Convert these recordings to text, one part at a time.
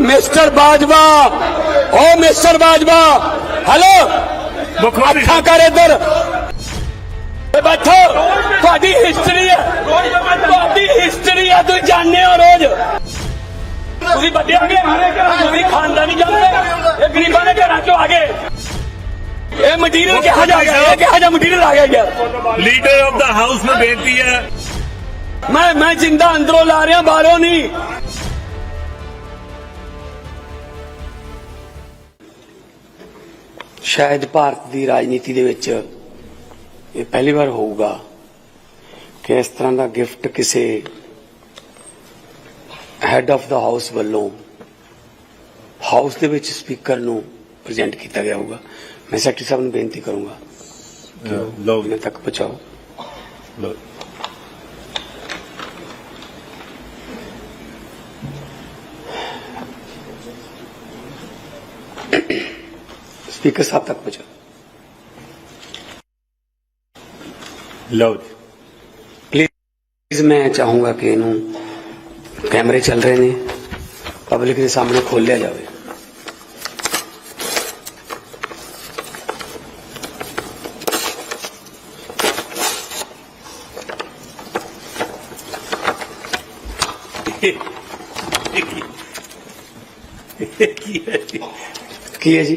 Mister Bajwa ਓ mister Bajwa hello ਮੁੱਖ ਮੰਤਰੀ ਅੱਖਾਂ ਕਰ ਇੱਧਰ ਏ ਬੈਠੋ ਤੁਹਾਡੀ ਹਿਸਟਰੀ ਹੈ ਤੁਹਾਡੀ ਹਿਸਟਰੀ ਹੈ ਤੁਸੀਂ ਜਾਣਦੇ ਹੋ ਰੋਜ਼ ਤੁਸੀਂ ਵੱਡੇ ਹੋ ਗਏ ਤੁਸੀਂ ਖਾਨਦਾਨੀ ਜਾਂਦੇ ਇਹ ਗਰੀਬਾਂ ਦੇ ਘਰਾਂ ਚੋਂ ਆ ਗਏ ਇਹ ਮਟੀਰੀਅਲ ਕਿਹਾ ਜਾ ਗਿਆ ਇਹ ਕਿਹਾ ਜਾ ਮਟੀਰੀਅਲ ਆ ਗਿਆ ਯਾਰ ਲੀਡਰ ਆਫ ਦਾ ਹਾਊਸ ਨੂੰ ਬੇਨਤੀ ਹੈ ਮੈਂ ਮੈਂ ਸ਼ਾਇਦ ਭਾਰਤ ਦੀ ਰਾਜਨੀਤੀ ਦੇ ਵਿੱਚ ਇਹ ਪਹਿਲੀ ਵਾਰ ਹੋਊਗਾ ਕਿ ਇਸ ਤਰ੍ਹਾਂ ਦਾ ਗਿਫਟ ਕਿਸੇ ਹੈਡ ਆਫ ਦਾ ਹਾਊਸ ਵੱਲੋਂ ਹਾਊਸ ਦੇ ਵਿੱਚ ਸਪੀਕਰ ਨੂੰ ਪ੍ਰੈਜ਼ੈਂਟ ਕੀਤਾ ਗਿਆ ਹੋਊਗਾ। ਮੈਂ ਸੈਕਟਰੀ ਸਾਹਿਬ ਨੂੰ ਬੇਨਤੀ ਕਰੂੰਗਾ ਲਓ। ਉਹਨਾਂ ਤੱਕ ਪਹੁੰਚਾਓ। ਲਓ। ਸਪੀਕਰ ਸਾਹਿਬ ਤੱਕ ਪਹੁੰਚਾਓ ਲਓ ਪਲੀਜ਼ ਮੈਂ ਚਾਹੂੰਗਾ ਕਿ ਇਹਨੂੰ ਕੈਮਰੇ ਚੱਲ ਰਹੇ ਨੇ। ਪਬਲਿਕ ਦੇ ਸਾਹਮਣੇ ਖੋਲਿਆ ਜਾਵੇ। ਕੀ ਹੈ ਜੀ?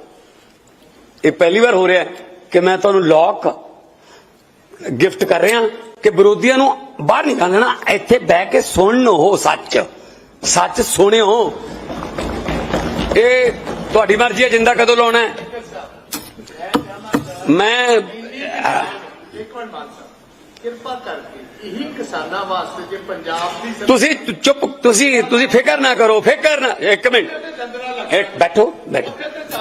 ਇਹ ਪਹਿਲੀ ਵਾਰ ਹੋ ਰਿਹਾ ਕਿ ਮੈਂ ਤੁਹਾਨੂੰ ਲੋਕ ਗਿਫਟ ਕਰ ਰਿਹਾ ਕਿ ਵਿਰੋਧੀਆਂ ਨੂੰ ਬਾਹਰ ਨਿਕਾਲਣਾ ਇੱਥੇ ਬਹਿ ਕੇ ਸੁਣਨ ਸੁਣੋ ਸੱਚ। ਸੱਚ ਸੁਣਿਓ। ਇਹ ਤੁਹਾਡੀ ਮਰਜ਼ੀ ਹੈ, ਜਿੰਦਾ ਕਦੋਂ ਲਾਉਣਾ ਮੈਂ ਇੱਕ ਮਿੰਟ ਮਾਨ ਸਾਹਿਬ, ਕਿਰਪਾ ਕਰਕੇ ਇਹੀ ਕਿਸਾਨਾਂ ਵਾਸਤੇ ਜੇ ਪੰਜਾਬ ਦੀ ਤੁਸੀਂ ਚੁੱਪ ਤੁਸੀਂ ਤੁਸੀਂ ਫਿਕਰ ਨਾ ਕਰੋ ਫਿਕਰ ਨਾ ਇੱਕ ਮਿੰਟ। ਇੱਕ ਬੈਠੋ ਬੈਠੋ।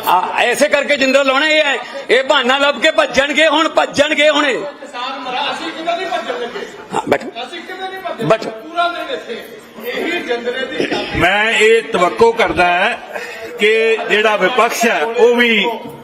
ਆ ਐਸੇ ਕਰਕੇ ਜਿੰਦਰਾ ਲਾਉਣਾ ਇਹ ਹੈ। ਇਹ ਬਹਾਨਾ ਲੱਭ ਕੇ ਭੱਜਣਗੇ ਹੁਣ ਭੱਜਣਗੇ ਹੁਣ ਇਹ। ਕਿਸਾਨ ਮਰਾ ਅਸੀਂ ਕਿਤੇ ਨਹੀਂ ਭੱਜਣ ਲੱਗੇ ਹਾਂ ਬੈਠੋ। ਅਸੀਂ ਕਿਤੇ ਨਹੀਂ ਭੱਜਣ ਬਟ- ਪੂਰਾ ਦਿਨ ਇੱਥੇ। ਇਹੀ ਜੰਦਰੇ ਦੀ ਚਾਬੀ ਮੈਂ ਇਹ ਤਵੱਕੋ ਕਰਦਾ ਹੈ ਕਿ ਜਿਹੜਾ ਵਿਪਕਸ਼ ਹੈ ਉਹ ਵੀ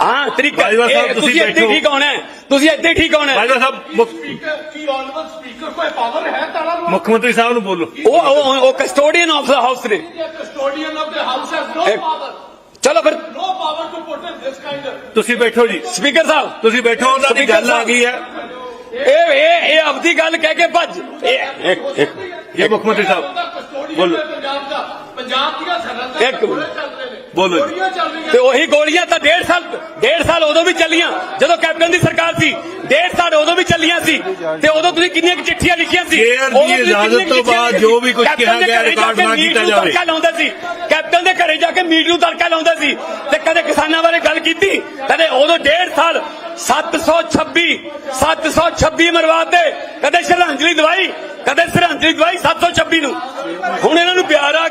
ਹਾਂ ਤਰੀਕਾ ਬਾਜਵਾ ਸਾਹਿਬ, ਇਹ ਤੁਸੀਂ ਤੁਸੀਂ ਇੱਥੇ ਬੈਠੋ। ਠੀਕ ਹੋਣਾ ਹੈ ਤੁਸੀਂ ਇੱਥੇ ਠੀਕ ਹੋਣਾ ਹੈ ਬਾਜਵਾ ਸਾਹਿਬ ਮੁੱਖ- ਸਪੀਕਰ ਕੀ ਆਨਵਲ ਸਪੀਕਰ ਕੋਈ ਪਾਵਰ ਹੈ ਤਾਲਾ ਨੂੰ ਮੁੱਖ ਮੰਤਰੀ ਸਾਹਿਬ ਨੂੰ ਬੋਲੋ ਉਹ ਉਹ- ਉਹ ਕਸਟੋਡੀਅਨ ਆਫ ਦਾ ਹਾਊਸ ਨੇ custodian of the house has no ਇੱਕ- ਪਾਵਰ ਚਲੋ ਫਿਰ no power to put in this kind ਤੁਸੀਂ ਬੈਠੋ ਜੀ ਸਪੀਕਰ ਸਾਹਿਬ ਤੁਸੀਂ ਬੈਠੋ ਉਹਨਾਂ ਪੰਜਾਬ ਦੀਆਂ ਸਰਹੱਦਾਂ ਇੱਕ ਤੇ ਬੋਲੋ ਉਹੀ ਗੋਲੀਆਂ ਤਾਂ ਡੇਢ ਸਾਲ ਡੇਢ ਸਾਲ ਉਦੋਂ ਵੀ ਚੱਲੀਆਂ ਜਦੋਂ ਕੈਪਟਨ ਦੀ ਸਰਕਾਰ ਸੀ। ਡੇਢ ਸਾਲ ਉਦੋਂ ਵੀ ਚੱਲੀਆਂ ਸੀ। ਤੇ ਉਦੋਂ ਤੁਸੀਂ ਕਿੰਨੀਆਂ ਕੁ ਚਿੱਠੀਆਂ ਲਿਖੀਆਂ ਸੀ? ਦੀ ਉਦੋਂ ਇਜਾਜ਼ਤ ਤੋਂ ਬਾਅਦ ਜੋ ਵੀ ਕੈਪਟਨ ਕਿਹਾ ਦੇ ਗਿਆ ਘਰੇ ਜਾ ਰਿਕਾਰਡ ਕੇ ਨਾ ਮੀਟ ਕੀਤਾ ਨੂੰ ਜਾਵੇ। ਤੜਕਾ ਲਾਉਂਦਾ ਸੀ। ਕੈਪਟਨ ਦੇ ਘਰੇ ਜਾ ਕੇ ਮੀਟ ਨੂੰ ਤੜਕਾ ਲਾਉਂਦਾ ਸੀ। ਤੇ ਕਦੇ ਕਿਸਾਨਾਂ ਬਾਰੇ ਗੱਲ ਕੀਤੀ? ਕਦੇ ਉਦੋਂ ਡੇਢ ਸਾਲ 726 726 ਮਰਵਾਤੇ। ਕਦੇ ਸ਼ਰਧਾਂਜਲੀ ਦਵਾਈ ਕਦੇ ਸ਼ਰਧਾਂਜਲੀ ਦਵਾਈ 726 ਨੂੰ। ਹੁਣ ਇਹਨਾਂ ਨੂੰ ਪਿਆਰ ਆ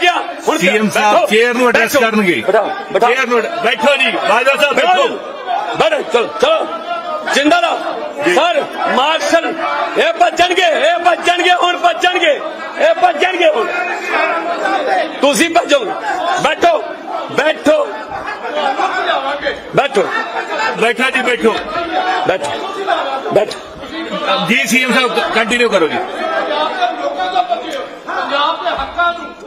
ਗਿਆ ਹੁਣ ਸੀਐਮ ਸਾਹਿਬ ਬੈਠੋ, ਚੇਅਰ ਨੂੰ ਐਡਰੈਸ ਬੈਠੋ, ਕਰਨਗੇ ਬਿਠਾਓ ਬਿਠਾਓ ਚੇਅਰ ਨੂੰ ਬੈਠੋ ਜੀ ਬਾਜਵਾ ਸਾਹਿਬ ਬੈਠੋ ਬੈਠੋ ਚਲੋ ਚਲੋ ਜਿੰਦਾ ਰਹੋ ਸਰ ਮਾਰਸ਼ਲ ਇਹ ਭੱਜਣਗੇ ਇਹ ਭੱਜਣਗੇ ਹੁਣ ਭੱਜਣਗੇ ਇਹ ਭੱਜਣਗੇ ਹੁਣ ਤੁਸੀਂ ਭੱਜੋ ਬੈਠੋ ਬੈਠੋ ਬੈਠੋ ਬੈਠਾ ਜੀ ਬੈਠੋ ਬੈਠੋ ਬੈਠੋ ਜੀ ਸੀਐਮ ਸਾਹਿਬ ਕੰਟੀਨਿਊ ਕਰੋ ਜੀ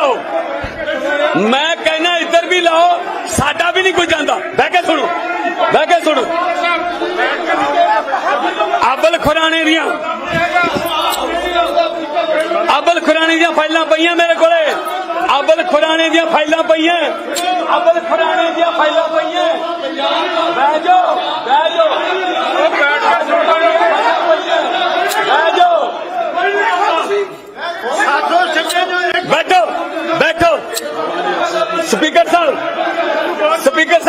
ਇੱਧਰ ਵੀ ਲਾਓ ਮੈਂ ਕਹਿੰਦਾ ਇੱਧਰ ਵੀ ਲਾਓ ਸਾਡਾ ਵੀ ਨਹੀਂ ਕੋਈ ਜਾਂਦਾ ਬਹਿ ਕੇ ਸੁਣੋ ਬਹਿ ਕੇ ਸੁਣੋ ਅਬਲ ਖੁਰਾਣੇ ਦੀਆਂ ਅਬਲ ਖੁਰਾਣੇ ਦੀਆਂ ਫਾਈਲਾਂ ਪਈਆਂ ਮੇਰੇ ਕੋਲੇ ਅਬਲ ਖੁਰਾਣੇ ਦੀਆਂ ਫਾਈਲਾਂ ਪਈਆਂ ਅਬਲ ਖੁਰਾਣੇ ਦੀਆਂ ਫਾਈਲਾਂ ਪਈਆਂ ਬਹਿ ਜਾਓ ਬਹਿ ਜਾਓ ਉਹ ਬੈਠ ਕੇ ਸੁਣੋ ਬਹਿ ਜਾਓ ਸਾਥੋਂ ਚੱਕੇ ਜੋ ਇੱਕ ਬੈਠੋ ਬੈਠੋ ਸਪੀਕਰ ਸਾਹਿਬ ਸਪੀਕਰ ਸਾਹਿਬ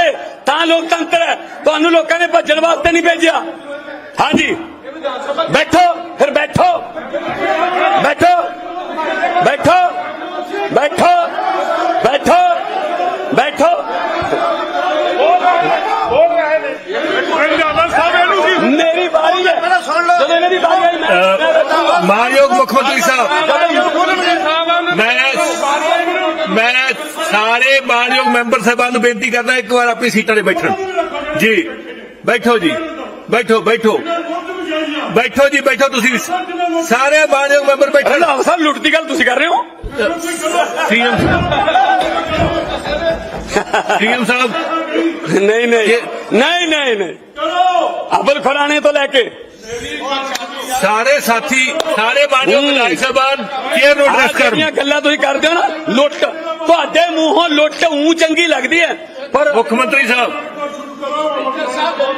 ਤਾਂ ਲੋਕਤੰਤਰ ਹੈ। ਤੁਹਾਨੂੰ ਲੋਕਾਂ ਨੇ ਭੱਜਣ ਵਾਸਤੇ ਨਹੀਂ ਭੇਜਿਆ। ਹਾਂਜੀ। ਬੈਠੋ ਫਿਰ ਬੈਠੋ। ਬੈਠੋ। ਬੈਠੋ। ਬੈਠੋ। ਬੈਠੋ। ਬੈਠੋ। ਮੇਰੀ ਵਾਰੀ ਹੈ। ਜਦੋਂ ਵਾਰੀ ਆਈ ਮੈਂ। ਮਾਨਯੋਗ ਮੁੱਖ ਮੰਤਰੀ ਸਾਹਿਬ। ਮੈਂ ਮੈਂ ਸਾਰੇ ਮਾਨਯੋਗ ਮੈਂਬਰ ਸਾਹਿਬਾਨ ਨੂੰ ਬੇਨਤੀ ਕਰਦਾ ਇੱਕ ਵਾਰ ਆਪਣੀ ਸੀਟਾਂ ਤੇ ਬੈਠਣ। ਜੀ ਬੈਠੋ ਜੀ ਬੈਠੋ ਬੈਠੋ। ਬੈਠੋ ਜੀ ਬੈਠੋ ਤੁਸੀਂ। ਸਾਰੇ ਮਾਨਯੋਗ ਮੈਂਬਰ ਬੈਠੋ ਰੰਧਾਵਾ ਸਾਹਿਬ ਲੁੱਟ ਦੀ ਗੱਲ ਤੁਸੀਂ ਕਰ ਰਹੇ ਹੋ? CM CM sahib. ਨਹੀਂ ਨਹੀਂ। ਨਹੀਂ ਨਹੀਂ ਨਹੀਂ। ਅਬਲ ਖੁਰਾਣੇ ਤੋਂ ਲੈ ਕੇ ਸਾਰੇ ਸਾਥੀ ਸਾਰੇ ਹੂੰ। ਵਿਧਾਇਕ ਸਾਹਿਬਾਨ ਚੇਅਰ ਨੂੰ ਆਹ ਐਡਰੈਸ ਕਰਨ ਜਿਹੜੀਆਂ ਗੱਲਾਂ ਤੁਸੀਂ ਕਰਦੇ ਹੋ ਨਾ ਲੁੱਟ। ਤੁਹਾਡੇ ਮੂੰਹੋਂ ਲੁੱਟ ਉਂ ਚੰਗੀ ਲੱਗਦੀ ਹੈ। ਪਰ ਮੁੱਖ ਮੰਤਰੀ ਸਾਹਿਬ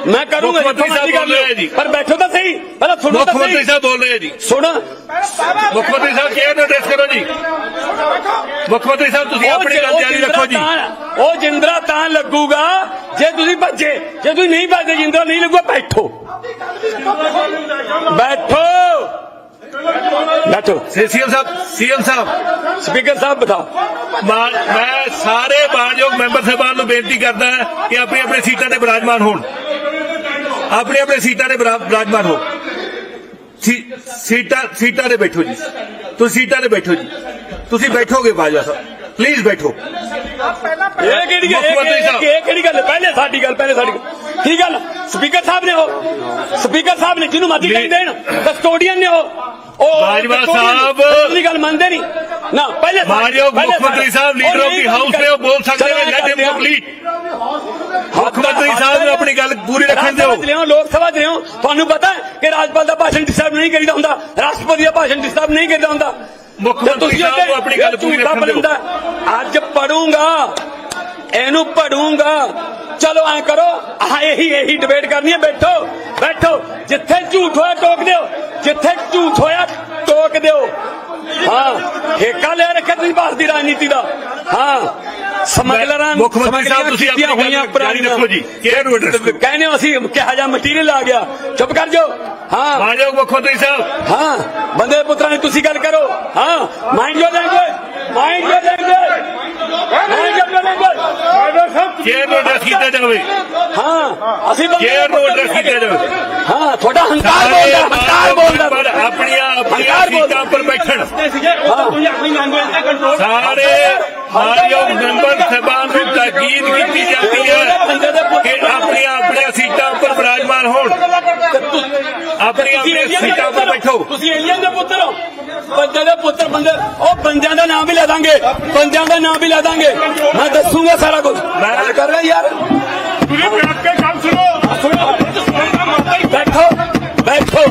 ਮੈਂ ਕਰੂੰਗਾ ਮੁੱਖ ਮੰਤਰੀ ਸਾਹਿਬ ਬੋਲ ਰਹੇ। ਜੀ। ਪਰ ਬੈਠੋ ਤਾਂ ਸਹੀ ਪਹਿਲਾਂ ਸੁਣੋ ਮੁੱਖ ਤਾਂ ਮੰਤਰੀ ਸਹੀ। ਸਾਹਿਬ ਬੋਲ ਰਹੇ ਜੀ। ਸੁਣ। ਮੁੱਖ ਮੰਤਰੀ ਸਾਹਿਬ ਚੇਅਰ ਨੂੰ ਐਡਰੈਸ ਕਰੋ ਜੀ? ਮੁੱਖ ਮੰਤਰੀ ਸਾਹਿਬ ਤੁਸੀਂ ਉਹ ਆਪਣੀ ਜਿ- ਗੱਲ ਉਹ ਜਾਰੀ ਜਿੰਦਰਾ ਰੱਖੋ ਜੀ। ਤਾਂ- ਉਹ ਜਿੰਦਰਾ ਤਾਂ ਲੱਗੂਗਾ ਜੇ ਤੁਸੀਂ ਭੱਜੇ ਜੇ ਤੁਸੀਂ ਨਹੀਂ ਭੱਜੇ ਜਿੰਦਰਾ ਨਹੀਂ ਲੱਗੂਗਾ ਬੈਠੋ। ਬੈਠੋ। ਬੈਠੋ। CM sahib CM sahib, speaker sahib ਬਤਾਓ ਮਾ- ਮੈਂ ਸਾਰੇ ਮਾਨਯੋਗ ਮੈਂਬਰ ਸਾਹਿਬਾਨ ਨੂੰ ਬੇਨਤੀ ਕਰਦਾ ਕਿ ਆਪਣੀ ਆਪਣੀ ਸੀਟਾਂ ਤੇ ਬਿਰਾਜਮਾਨ ਹੋਣ। ਆਪਣੀ ਆਪਣੀ ਸੀਟਾਂ ਤੇ ਬਿਰਾਜਮਾਨ ਹੋ ਸੀਟਾਂ ਸੀਟਾਂ ਤੇ ਬੈਠੋ ਜੀ। ਤੁਸੀਂ ਸੀਟਾਂ ਤੇ ਬੈਠੋ ਜੀ। ਤੁਸੀਂ ਬੈਠੋਗੇ ਬਾਜਵਾ ਸਾਹਿਬ। ਪਲੀਜ਼ ਬੈਠੋ। ਇਹ ਕਿਹੜੀ ਗੱਲ ਇਹ- ਕਿਹੜੀ ਗੱਲ ਹੈ? ਪਹਿਲੇ ਸਾਡੀ ਗੱਲ ਪਹਿਲੇ ਸਾਡੀ ਕੀ ਗੱਲ? ਸਪੀਕਰ ਸਾਹਿਬ ਨੇ ਉਹ। ਸਪੀਕਰ ਸਾਹਿਬ ਨੇ ਜਿਹਨੂੰ ਮਰਜ਼ੀ ਕਹੀ ਦੇਣ ਕਸਟੋਡੀਅਨ ਨੇ ਉਹ। ਉਹ ਬਾਜਵਾ ਸਾਹਿਬ। ਉਹਦੀ ਗੱਲ ਮੰਨਦੇ ਨਹੀਂ। ਨਾ ਪਹਿਲੇ ਪਹਿਲੇ ਮੁੱਖ ਮੰਤਰੀ। Sahib leader of the house ਨੇ ਉਹ ਬੋਲ ਸਕਦੇ ਨੇ ਲੈਟ ਹਿਮ ਹਾਂ। ਕੰਪਲੀਟ ਮੁੱਖ ਮੰਤਰੀ ਸਾਹਿਬ ਨੂੰ ਆਪਣੀ ਗੱਲ ਪੂਰੀ ਰੱਖਣ ਦਿਓ। ਲੋਕ ਸਭਾ ਚ ਲਿਆਓ। ਤੁਹਾਨੂੰ ਪਤਾ ਹੈ ਕਿ ਰਾਜਪਾਲ ਦਾ ਭਾਸ਼ਣ ਡਿਸਟਰਬ ਨਹੀਂ ਕਰੀਦਾ ਹੁੰਦਾ। ਰਾਸ਼ਟਰਪਤੀ ਦਾ ਭਾਸ਼ਣ ਡਿਸਟਰਬ ਨਹੀਂ ਕਰੀਦਾ ਹੁੰਦਾ। ਮੁੱਖ ਮੰਤਰੀ ਤੁਸੀਂ ਸਾਹਿਬ ਨੂੰ ਆਪਣੀ ਗੱਲ ਪੂਰੀ ਰੱਖਣ ਦਿਓ। ਅੱਜ ਪੜੂੰਗਾ ਇਹਨੂੰ ਪੜੂੰਗਾ। ਚਲੋ ਐ ਕਰੋ ਆਹ ਇਹੀ ਇਹੀ ਡਿਬੇਟ ਕਰਨੀ ਹੈ ਬੈਠੋ ਬੈਠੋ। ਜਿੱਥੇ ਝੂਠ ਹੋਇਆ ਟੋਕ ਦਿਓ। ਜਿੱਥੇ ਝੂਠ ਹੋਇਆ ਟੋਕ ਦਿਓ। ਹਾਂ ਠੇਕਾ ਲੈ ਰੱਖਿਆ ਤੁਸੀਂ ਭਾਰਤ ਦੀ ਰਾਜਨੀਤੀ ਦਾ। ਹਾਂ। ਸਮਗਲਰਾਂ ਮੁੱਖ ਮੰਤਰੀ ਸਾਹਿਬ ਤੁਸੀਂ ਆਪਣੀ ਗੱਲ ਜਾਰੀ ਰੱਖੋ ਜੀ। ਚੇਅਰ ਨੂੰ ਐਡਰੈਸ ਕਰੋ ਕਹਿੰਦੇ ਹੋ ਅਸੀਂ ਕਿਹਾ ਜਾ ਮਟੀਰੀਅਲ ਆ ਗਿਆ। ਚੁੱਪ ਕਰ ਜਾਓ। ਹਾਂ। ਮਾਨਯੋਗ ਮੁੱਖ ਮੰਤਰੀ ਸਾਹਿਬ। ਹਾਂ। ਬੰਦੇ ਪੁੱਤਰਾਂ ਨੇ ਤੁਸੀਂ ਗੱਲ ਕਰੋ। ਹਾਂ। Mind your language mind your language mind your language chair ਨੂੰ ਐਡਰੈਸ ਕੀਤਾ ਜਾਵੇ। ਹਾਂ ਅਸੀਂ ਚੇਅਰ ਨੂੰ ਐਡਰੈਸ ਕੀਤਾ ਜਾਵੇ। ਹਾਂ ਤੁਹਾਡਾ ਹੰਕਾਰ ਬੋਲਦਾ ਹੰਕਾਰ ਬੋਲਦਾ। ਮੈਂਬਰ ਆਪਣੀਆਂ ਆਪਣੀਆਂ। ਸੀਟਾਂ ਉੱਪਰ ਬੈਠਣ। ਤੁਸੀਂ ਆਪਣੀ ਲੈਂਗੁਏਜ ਤੇ ਕੰਟਰੋਲ ਸਾਰੇ ਮਾਨਯੋਗ ਮੈਂਬਰ ਸਭਾ ਨੂੰ ਤਾਕੀਦ ਕੀਤੀ ਜਾਂਦੀ ਹੈ ਕਿ ਆਪਣੀਆਂ ਆਪਣੀਆਂ ਸੀਟਾਂ ਉੱਪਰ ਵਿਰਾਜਮਾਨ ਹੋਣ ਆਪਣੀਆਂ ਆਪਣੀਆਂ ਸੀਟਾਂ ਉੱਪਰ ਬੈਠੋ। ਤੁਸੀਂ ਏਲੀਅਨ ਦੇ ਪੁੱਤਰ ਹੋ। ਬੰਦੇ ਦੇ ਪੁੱਤਰ ਬੰਦੇ ਉਹ ਬੰਦਿਆਂ ਦਾ ਨਾਮ ਵੀ ਲੈ ਦਾਂਗੇ। ਬੰਦਿਆਂ ਦਾ ਨਾਮ ਵੀ ਲੈ ਦਾਂਗੇ। ਮੈਂ ਦੱਸੂਗਾ ਸਾਰਾ ਕੁਝ। ਮੈਂ ਕਰ ਰਿਹਾ ਯਾਰ। ਤੁਸੀਂ ਬੈਠ ਕੇ ਗੱਲ ਸੁਣੋ। ਬੈਠੋ ਬੈਠੋ।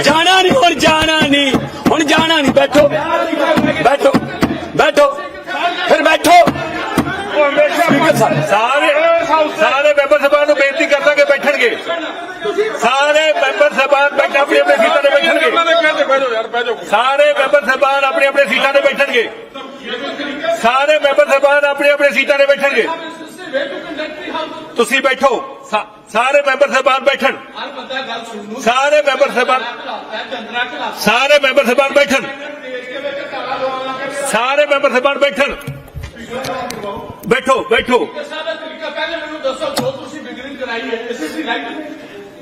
ਜਾਣਾ ਨਹੀਂ ਹੁਣ ਜਾਣਾ ਨਹੀਂ। ਹੁਣ ਜਾਣਾ ਨਹੀਂ ਬੈਠੋ। ਬੈਠੋ ਬੈਠੋ। ਫਿਰ ਬੈਠੋ। ਸਾਰੇ ਸਾਰੇ ਮੈਂਬਰ ਸਭਾ ਨੂੰ ਬੇਨਤੀ ਕਰਦਾ ਕਿ ਬੈਠਣਗੇ। ਮੈਂਬਰ ਸਭਾ ਬੈਠ ਆਪਣੀ ਆਪਣੀ ਸੀਟਾਂ ਤੇ ਬੈਠਣਗੇ ਸਾਰੇ ਮੈਂਬਰ ਸਭਾ ਆਪਣੀ ਆਪਣੀ ਸੀਟਾਂ ਤੇ ਬੈਠਣਗੇ। ਸਾਰੇ ਮੈਂਬਰ ਸਭਾ ਆਪਣੀ ਆਪਣੀ ਸੀਟਾਂ ਤੇ ਬੈਠਣਗੇ। ਤੁਸੀਂ ਬੈਠੋ। ਸਾ- ਸਾਰੇ ਮੈਂਬਰ ਸਭਾ ਬੈਠਣ। ਸਾਰੇ ਮੈਂਬਰ ਸਭਾ ਸਾਰੇ ਮੈਂਬਰ ਸਭਾ ਬੈਠਣ। ਸਾਰੇ ਮੈਂਬਰ ਸਭਾ ਬੈਠਣ। ਬੈਠੋ ਬੈਠੋ। ਸਾਡਾ ਤਰੀਕਾ ਪਹਿਲੇ ਮੈਨੂੰ ਦੱਸੋ ਜੋ ਤੁਸੀਂ ਬਿਗਰਿੰਗ ਕਰਾਈ ਹੈ ਇਸੇ ਦੀ ਰਾਈਟ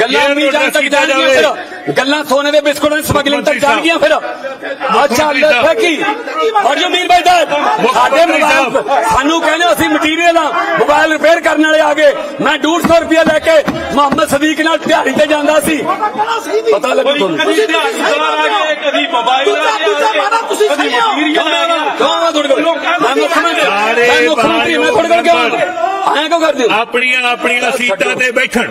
ਗੱਲਾਂ ਨਹੀਂ ਜਾਣ ਤੱਕ ਜਾਣਗੀਆਂ ਫਿਰ। ਗੱਲਾਂ ਸੋਨੇ ਦੇ ਬਿਸਕੁਟਾਂ ਦੀ ਸਮਗਲਿੰਗ ਤੱਕ। ਜਾਣਗੀਆਂ ਫਿਰ। ਅੱਛਾ ਮੰਤਰੀ ਸਾਹਿਬ। ਲੈ ਕੀ ਔਰ ਜੋ ਮੀਰ ਭਾਈ ਸਾਹਿਬ ਸਾਡੇ ਮੋਬਾਈਲ। ਸਾਨੂੰ ਕਹਿੰਦੇ ਅਸੀਂ ਮਟੀਰੀਅਲ ਆ ਮੋਬਾਈਲ ਰਿਪੇਅਰ ਕਰਨ ਵਾਲੇ ਆ ਗਏ। ਮੈਂ 150 ਰੁਪਏ ਲੈ ਕੇ ਮੁਹੰਮਦ ਸਦੀਕ ਨਾਲ ਦਿਹਾੜੀ ਤੇ ਜਾਂਦਾ ਸੀ। ਪਤਾ ਲੱਗੂ ਤੁਹਾਨੂੰ? ਕਦੀ ਧਿਆਨ ਆ ਗਏ ਕਦੀ ਮੋਬਾਈਲ ਆ ਗਏ ਤੁਸੀਂ ਕਦੀ ਮਟੀਰੀਅਲ ਆ ਗਿਆ। ਕੌਣ ਆ ਤੁਹਾਡੇ ਕੋਲ। ਮੈਂ ਮੁੱਖ ਮੰਤਰੀ ਸਾਰੇ ਮੈਂ ਮੁੱਖ ਮੰਤਰੀ ਮੈਂ ਤੁਹਾਡੇ ਕੋਲ ਕਿਉਂ ਆਇਆ ਕਿਉਂ ਕਰਦੇ ਹੋ? ਆਪਣੀਆਂ ਆਪਣੀਆਂ ਸੀਟਾਂ ਤੇ ਬੈਠਣ।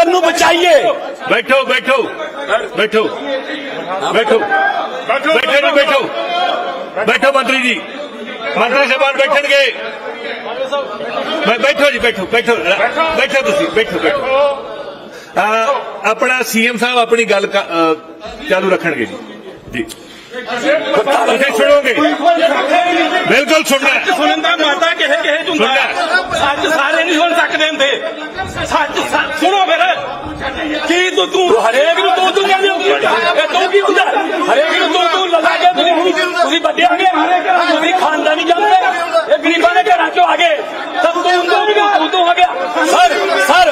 ਨੂੰ ਬਚਾਈਏ। ਬੈਠੋ ਬੈਠੋ। ਬੈਠੋ। ਬੈਠੋ। ਬੈਠੋ ਜੀ ਬੈਠੋ। ਬੈਠੋ। ਮੰਤਰੀ ਜੀ। ਮੰਤਰੀ ਸਾਹਿਬਾਨ ਬੈਠਣਗੇ। ਬੈਠੋ ਜੀ ਬੈਠੋ ਬੈਠੋ। ਬੈਠੋ। ਤੁਸੀਂ ਬੈਠੋ ਬੈਠੋ। ਆਪਣਾ ਸੀਐਮ ਸਾਹਿਬ ਆਪਣੀ ਗੱਲ ਚਾਲੂ ਰੱਖਣਗੇ ਜੀ। ਜੀ। ਤੁਸੀਂ ਸੁਣੋਗੇ ਬਿਲਕੁਲ ਸੁਣਨਾ। ਹੈ। ਸੁਣਨ ਦਾ ਮਾਤਾ ਕਿਸੇ ਚ ਹੁੰਦਾ। ਸੱਚ ਸਾਰੇ ਨਹੀਂ ਸੁਣ ਸਕਦੇ ਹੁੰਦੇ। ਸੱਚ ਸੁਣੋ ਫਿਰ। ਕੀ ਤੂੰ ਤੂੰ ਹਰੇਕ ਨੂੰ ਤੂੰ ਤੂੰ ਕਹਿੰਦੇ ਹੋ। ਇਹ ਤੂੰ ਕੀ ਹੁੰਦਾ? ਹਰੇਕ ਨੂੰ ਤੂੰ ਤੂੰ ਲਗਾ ਕੇ ਤੁਸੀਂ ਵੱਡੇ ਆ ਗਏ। ਤੁਸੀਂ ਖਾਨਦਾਨੀ ਜਾਂਦੇ ਇਹ ਗਰੀਬਾਂ ਦੇ ਘਰਾਂ ਚੋਂ ਆ ਗਏ। ਤਾਂ ਤੂੰ ਤੂੰ ਤੂੰ ਤੂੰ ਆ ਗਿਆ। ਸਰ ਸਰ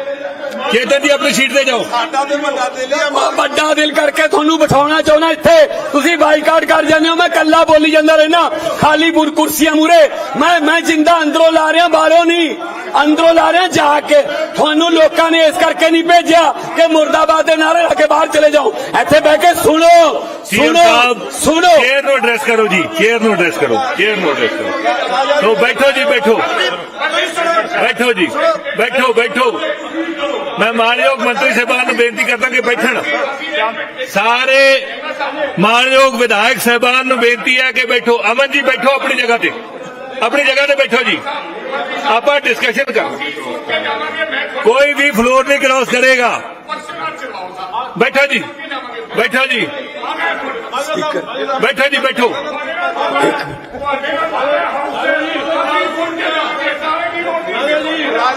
ਚੇਤਨ ਜੀ ਆਪਣੀ ਸੀਟ ਤੇ ਜਾਓ। ਸਾਡਾ ਤੇ ਵੱਡਾ ਦਿਲ ਆ ਮੈਂ। ਵੱਡਾ ਦਿਲ ਕਰਕੇ ਤੁਹਾਨੂੰ ਬਿਠਾਉਣਾ ਚਾਹੁੰਦਾ ਇੱਥੇ। ਤੁਸੀਂ ਬਾਈਕਾਟ ਕਰ ਜਾਂਦੇ ਹੋ ਮੈਂ ਕੱਲਾ ਬੋਲੀ ਜਾਂਦਾ ਰਹਿਣਾ ਖਾਲੀ ਬੁਰ ਕੁਰਸੀਆਂ ਮੂਰੇ ਮੈਂ ਮੈਂ ਜਿੰਦਾ ਅੰਦਰੋਂ ਲਾ ਰਿਹਾ ਬਾਹਰੋਂ ਨਹੀਂ। ਅੰਦਰੋਂ ਲਾ ਰਿਹਾ ਜਾ ਕੇ। ਤੁਹਾਨੂੰ ਲੋਕਾਂ ਨੇ ਇਸ ਕਰਕੇ ਨਹੀਂ ਭੇਜਿਆ ਕਿ ਮੁਰਦਾਬਾਦ ਦੇ ਨਾਰੇ ਲਾ ਕੇ ਬਾਹਰ ਚਲੇ ਜਾਓ। ਇੱਥੇ ਬਹਿ ਕੇ ਸੁਣੋ। ਸੁਣੋ। ਸਾਹਿਬ ਸੁਣੋ। ਚੇਅਰ ਨੂੰ ਐਡਰੈਸ ਕਰੋ ਜੀ। ਚੇਅਰ ਨੂੰ ਐਡਰੈਸ ਕਰੋ। ਚੇਅਰ ਨੂੰ ਐਡਰੈਸ ਕਰੋ। ਸੋ ਬੈਠੋ ਜੀ ਬੈਠੋ। ਬੈਠੋ ਜੀ। ਬੈਠੋ ਬੈਠੋ। ਮੈਂ ਮਾਨਯੋਗ ਮੰਤਰੀ ਸਾਹਿਬਾਨ ਨੂੰ ਬੇਨਤੀ ਕਰਦਾ ਕਿ ਬੈਠਣ ਸਾਰੇ ਮਾਨਯੋਗ ਵਿਧਾਇਕ ਸਾਹਿਬਾਨ ਨੂੰ ਬੇਨਤੀ ਹੈ ਕਿ ਬੈਠੋ ਅਮਨ ਜੀ ਬੈਠੋ ਆਪਣੀ ਜਗ੍ਹਾ ਤੇ ਆਪਣੀ ਜਗ੍ਹਾ ਤੇ ਬੈਠੋ ਜੀ ਆਪਾਂ ਡਿਸਕਸ਼ਨ ਕਰ ਕੋਈ ਵੀ ਫਲੋਰ ਨਹੀਂ ਕ੍ਰਾਸ ਕਰੇਗਾ ਬੈਠੋ ਜੀ ਬੈਠੋ ਜੀ ਬੈਠੋ ਜੀ ਬੈਠੋ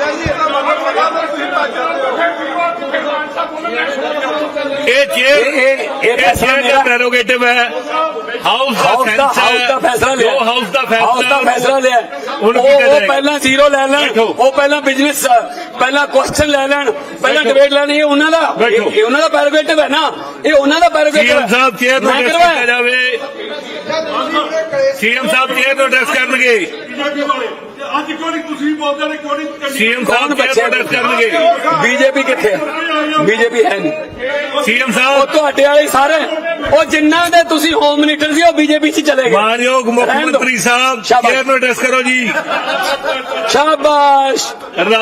ਰਾਜਾ ਜੀ ਇਹਦਾ ਮਤਲਬ ਪਤਾ ਤਾਂ ਤੁਸੀਂ ਭੱਜ ਜਾਂਦੇ ਹੋ। ਇਹ ਇਹ- ਇਹ- ਇਹ ਫੈਸਲਾ ਮੇਰਾ- ਪ੍ਰੈਰੋਗੇਟਿਵ ਹੈ। ਹਾਊਸ ਦਾ ਦਾ ਸੈਂਸ ਹਾਊਸ ਦਾ ਫੈਸਲਾ ਲਿਆ। ਹਾਊਸ ਦਾ ਹਾਊਸ ਦਾ ਫੈਸਲਾ ਫੈਸਲਾ ਲਿਆ। ਉਹ। ਪਹਿਲਾਂ ਜ਼ੀਰੋ ਲੈ ਲੈਣ। ਉਹ ਪਹਿਲਾਂ ਬਿਜ਼ਨਸ ਪਹਿਲਾਂ ਕੁਐਸਚਨ ਲੈ ਲੈਣ। ਪਹਿਲਾਂ। ਡਿਬੇਟ ਲੈਣੀ ਇਹ ਉਹਨਾਂ ਦਾ। ਇਹ ਇਹ ਉਹਨਾਂ ਦਾ ਪ੍ਰੈਰੋਗੇਟਿਵ ਹੈ ਨਾ। ਇਹ ਉਹਨਾਂ ਦਾ ਪ੍ਰੈਰੋਗੇਟਿਵ ਸੀਐਮ ਸਾਹਿਬ ਚੇਅਰ ਨੂੰ ਜਾਵੇ। ਸੀਐਮ ਸਾਹਿਬ ਚੇਅਰ ਨੂੰ ਐਡਰੈਸ ਕਰਨਗੇ। ਅੱਜ ਕਿਉਂ ਨਹੀਂ ਤੁਸੀਂ ਬੋਲਦੇ ਨੇ ਕਿਉਂ ਨਹੀਂ ਸੀਐਮ ਸਾਹਿਬ ਚੇਅਰ ਨੂੰ ਐਡਰੈਸ ਕਰਨਗੇ। ਬੀਜੇਪੀ ਕਿੱਥੇ ਬੀਜੇਪੀ ਹੈ ਨਹੀਂ। ਸੀਐਮ ਉਹ ਸਾਹਿਬ ਤੁਹਾਡੇ ਵਾਲੇ ਸਾਰੇ। ਉਹ ਜਿੰਨਾਂ ਦੇ ਤੁਸੀਂ ਹੋਮ ਮਿਨਿਸਟਰ ਸੀ ਉਹ ਬੀਜੇਪੀ 'ਚ ਚਲੇ ਗਏ। ਮਾਨਯੋਗ ਮੁੱਖ। ਮੰਤਰੀ ਸਾਹਿਬ। ਚੇਅਰ ਨੂੰ ਐਡਰੈਸ ਕਰੋ ਜੀ। ਸ਼ਾਬਾਸ਼।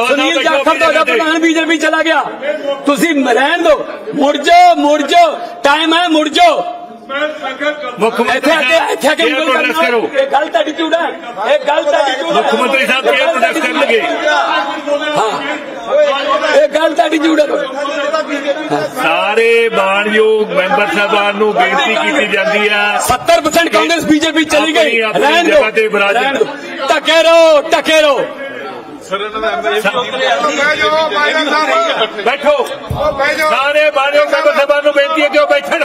ਸੁਨੀਲ ਜਾਖੜ ਤੁਹਾਡਾ। ਪ੍ਰਧਾਨ ਬੀਜੇਪੀ ਚਲਾ ਗਿਆ। ਤੁਸੀਂ ਰਹਿਣ ਦਿਓ ਮੁੜ ਜਾਓ ਮੁੜ ਜਾਓ। ਟਾਈਮ ਹੈ ਮੁੜ ਜਾਓ। ਮੁੱਖ ਮੰਤਰੀ ਇੱਥੇ ਆ ਕੇ ਇੱਥੇ ਆ ਨੂੰ ਉਂਗਲ ਐਡਰੈਸ ਕਰਨਾ ਕਰੋ। ਇਹ ਗਲਤ ਐਟੀਟਿਊਡ ਹੈ। ਇਹ ਗਲਤ ਐਟੀਟਿਊਡ ਮੁੱਖ ਮੰਤਰੀ ਸਾਹਿਬ ਨੂੰ ਐਡਰੈਸ ਕਰਨਗੇ। ਇਹ ਗਲਤ ਐਟੀਟਿਊਡ ਹੈ। ਸਾਰੇ ਮਾਨਯੋਗ ਮੈਂਬਰ ਸਾਹਿਬਾਨ ਨੂੰ ਬੇਨਤੀ ਕੀਤੀ ਜਾਂਦੀ ਹੈ 70% ਕਾਂਗਰਸ ਬੀਜੇਪੀ ਚਲੀ ਗਈ। ਆਪਣੀ- ਆਪਣੀ ਰਹਿਣ ਜਗ੍ਹਾ ਤੇ ਦਿਓ ਵਿਰਾਜਮਾਨ। ਰਹਿਣ ਦਿਓ। ਟਕੇ ਰਹੋ ਟਕੇ ਰਹੋ। ਬੈਠੋ। ਸਾਰੇ ਮਾਨਯੋਗ ਮੈਂਬਰ ਸਾਹਿਬਾਨ ਨੂੰ ਬੇਨਤੀ ਹੈ ਕਿ ਉਹ ਬੈਠਣ।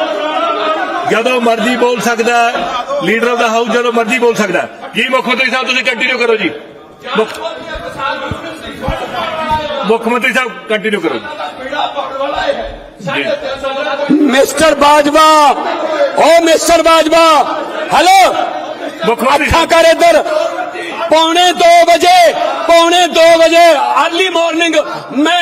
ਜਦੋਂ ਮਰਜ਼ੀ ਬੋਲ ਸਕਦਾ ਹੈ ਲੀਡਰ ਆਫ ਦਾ ਹਾਊਸ ਜਦੋਂ ਮਰਜ਼ੀ ਬੋਲ ਸਕਦਾ ਹੈ। ਜੀ ਮੁੱਖ ਮੰਤਰੀ ਸਾਹਿਬ ਤੁਸੀਂ ਕੰਟੀਨਿਊ ਕਰੋ ਜੀ। ਮੁੱਖ ਮੁੱਖ ਮੰਤਰੀ ਸਾਹਿਬ ਕੰਟੀਨਿਊ ਕਰੋ ਜੀ। ਪੀੜਾ ਪਕੜ ਵਾਲਾ ਇਹ ਹੈ ਸਾਢੇ ਤਿੰਨ ਸੌ ਦਾ ਮਿਸਟਰ ਬਾਜਵਾ ਓ ਮਿਸਟਰ ਬਾਜਵਾ ਹੈਲੋ ਮੁੱਖ ਮੰਤਰੀ ਅੱਖਾਂ ਕਰ ਇੱਧਰ। ਪੌਣੇ 2 ਵਜੇ ਪੌਣੇ 2 ਵਜੇ ਅਰਲੀ ਮਾਰਨਿੰਗ ਮੈਂ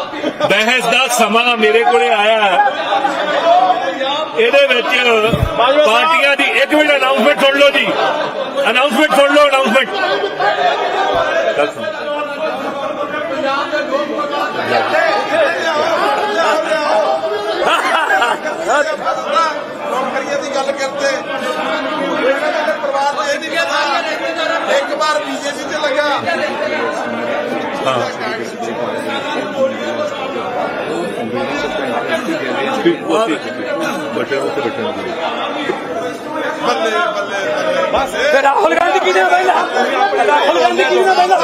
ਬਹਿਸ ਦਾ ਸਮਾਂ ਮੇਰੇ ਕੋਲੇ ਆਇਆ ਇਹਦੇ ਵਿੱਚ ਪਾਰਟੀਆਂ ਦੀ ਇੱਕ ਮਿੰਟ ਅਨਾਉਂਸਮੈਂਟ ਸੁਣ ਲਓ ਜੀ। ਅਨਾਉਂਸਮੈਂਟ ਸੁਣ ਲਓ ਅਨਾਉਂਸਮੈਂਟ ਨੌਕਰੀਆਂ ਦੀ ਗੱਲ ਕਰਦੇ ਇਹਨਾਂ ਦੇ ਇੱਕ ਵਾਰ ਬੀਜੇਪੀ ਤੇ ਲੱਗਾ। ਬੱਲੇ ਬੱਲੇ ਬੱਲੇ ਬਸ ਤੇ ਰਾਹੁਲ ਗਾਂਧੀ ਕਿਹਨੇ ਬੈਠਾ ਰਾਹੁਲ ਗਾਂਧੀ ਕਿਹਨੇ ਬੈਠਾ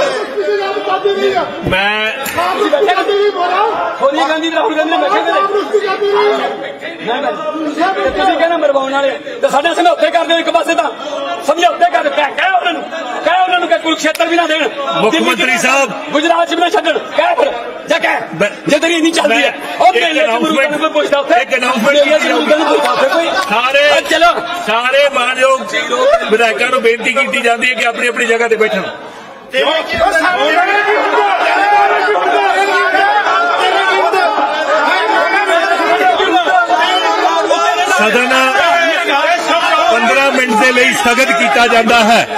ਮੈਂ ਸੋਨੀਆ ਗਾਂਧੀ ਤੇ ਰਾਹੁਲ ਗਾਂਧੀ ਬੈਠੇ ਨੇ ਮੈਂ ਤੁਸੀਂ ਕਹਿੰਦੇ ਮਰਵਾਉਣ ਵਾਲੇ। ਤੇ ਸਾਡੇ ਸਮਝੌਤੇ ਕਰਦੇ ਹੋ, ਇੱਕ ਪਾਸੇ ਤਾਂ। ਸਮਝੌਤੇ ਕਰਦੇ ਕਹਿ ਕਹਿ ਉਹਨਾਂ ਨੂੰ ਕਹਿ ਉਹਨਾਂ ਨੂੰ ਕਿ ਕੁਰਕਸ਼ੇਤਰ ਵੀ ਨਾ ਦੇਣ। ਮੁੱਖ ਮੰਤਰੀ ਸਾਹਿਬ। ਗੁਜਰਾਤ ਚ ਵੀ ਨਾ ਛੱਡਣ। ਕਹਿ ਫਿਰ ਜਾ ਕਹਿ। ਮੈਂ- ਜੇ ਤੇਰੀ ਇੰਨੀ ਚੱਲਦੀ ਹੈ ਮੈਂ ਉਹ ਮੇਲੇ ਚ ਨੂੰ ਕੋਈ ਪੁੱਛਦਾ ਉੱਥੇ। ਇੱਕ ਉੱਥੇ ਕੋਈ। ਸਾਰੇ ਚਲੋ। ਸਾਰੇ ਮਾਨਯੋਗ ਵਿਧਾਇਕਾਂ ਨੂੰ ਬੇਨਤੀ ਕੀਤੀ ਜਾਂਦੀ ਹੈ ਕਿ ਆਪਣੀ ਆਪਣੀ ਜਗ੍ਹਾ ਤੇ ਬੈਠਣ। ਸਦਨ 15 ਮਿੰਟ ਦੇ ਲਈ ਸਥਗਿਤ ਕੀਤਾ ਜਾਂਦਾ ਹੈ।